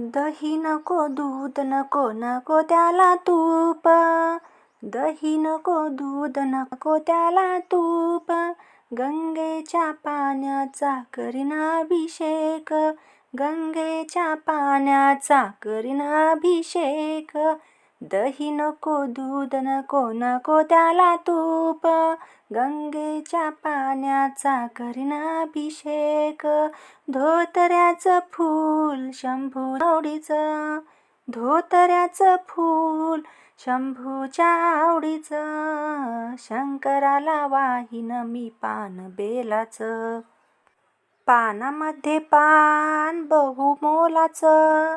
दही नको दूध नको नको त्याला तूप. दही नको दूध नको त्याला तूप. गंगेच्या पाण्याचा करीना अभिषेक. गंगेच्या पाण्याचा करीना अभिषेक. दही नको दूध नको नको त्याला तूप. गंगेच्या पाण्याचा करीना अभिषेक धोतऱ्याचं फूल शंभू आवडीचं. धोतऱ्याचं फूल शंभूच्या आवडीचं. शंकराला वाहीन मी पान बेलाचं. पानामध्ये पान बहु मोलाचं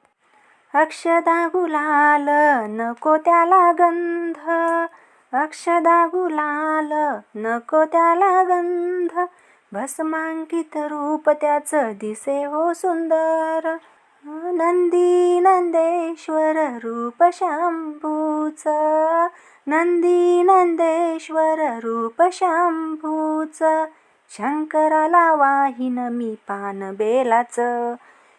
अक्षदा गुलाल नको त्याला गंध. अक्षदा गुलाल नको त्याला गंध. भस्मांकित रूप त्याचं दिसे हो सुंदर. नंदी नंदेश्वर रूप शंभूच. नंदी नंदेश्वर रूप शंभूच. शंकराला वाहिन मी पान बेलाचं.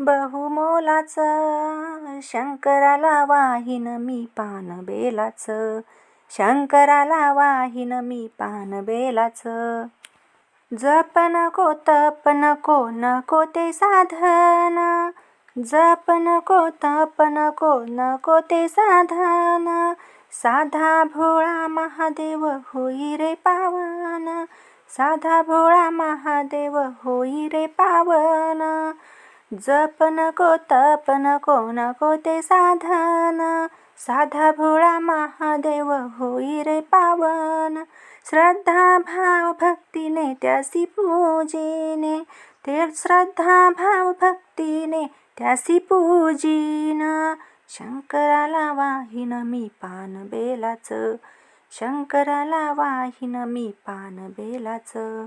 बहुमोलाचं शंकराला वाहीन मी पान बेलाचं शंकराला वाहीन मी पान बेलाचं. जप नको तप नको नको ते साधन. जप नको तप नको नको ते साधन. साधा भोळा महादेव होई रे पावन. साधा भोळा महादेव होई रे पावन. जप नको तप नको नको ते साधन। साधा भोळा महादेव होई रे पावन। श्रद्धा भाव भक्तीने त्यासी पूजीने। ते श्रद्धा भाव भक्तीने त्यासी पूजीन। शंकराला वाहीन मी पान बेलाचं। शंकराला वाहीन मी पान बेलाचं।